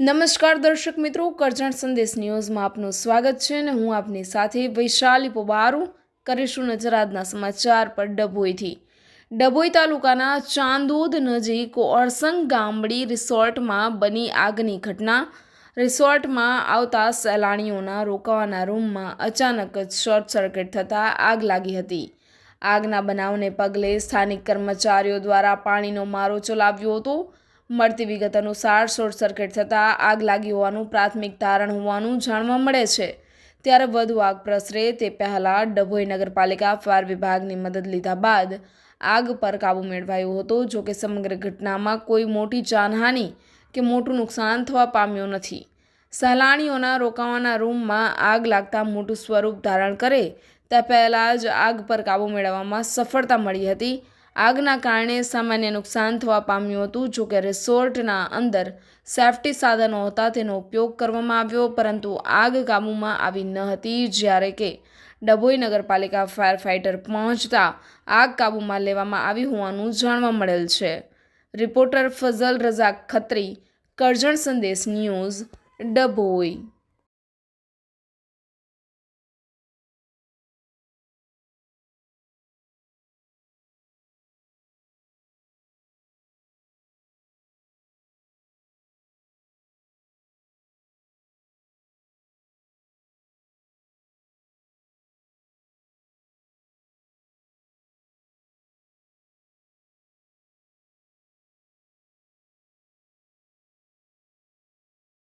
નમસ્કાર દર્શક મિત્રો, કરજણ સંદેશ ન્યૂઝમાં આપનું સ્વાગત છે અને હું આપની સાથે વૈશાલી પોબારું કરીશું નજર આજના સમાચાર પર ડભોઈથી. ડભોઈ તાલુકાના ચાંદોદ નજીક ઓરસંગ ગામડી રિસોર્ટમાં બની આગની ઘટના. રિસોર્ટમાં આવતા સહેલાણીઓના રોકાવાના રૂમમાં અચાનક જ શોર્ટ સર્કિટ થતાં આગ લાગી હતી. આગના બનાવને પગલે સ્થાનિક કર્મચારીઓ દ્વારા પાણીનો મારો ચલાવ્યો હતો. મળતી વિગત અનુસાર શોર્ટ સર્કિટ થતાં આગ લાગી હોવાનું પ્રાથમિક તારણ હોવાનું જાણવા મળે છે. ત્યારે વધુ આગ પ્રસરે તે પહેલાં ડભોઈ નગરપાલિકા ફાયર વિભાગની મદદ લીધા બાદ આગ પર કાબૂ મેળવાયો હતો. જોકે સમગ્ર ઘટનામાં કોઈ મોટી જાનહાનિ કે મોટું નુકસાન થવા પામ્યું નથી. સહેલાણીઓના રોકાવાના રૂમમાં આગ લાગતા મોટું સ્વરૂપ ધારણ કરે તે પહેલાં જ આગ પર કાબૂ મેળવવામાં સફળતા મળી હતી. આગના કારણે સામાન્ય નુકસાન થવા પામ્યું હતું. જો કે રિસોર્ટના અંદર સેફટી સાધનો હતા, તેનો ઉપયોગ કરવામાં આવ્યો, પરંતુ આગ કાબૂમાં આવી ન હતી. જ્યારે કે ડભોઈ નગરપાલિકા ફાયર ફાઇટર પહોંચતા આગ કાબૂમાં લેવામાં આવી હોવાનું જાણવા મળેલ છે. Reporter Fazal Razak Khatri, Karjan Sandesh news, Dabhoi.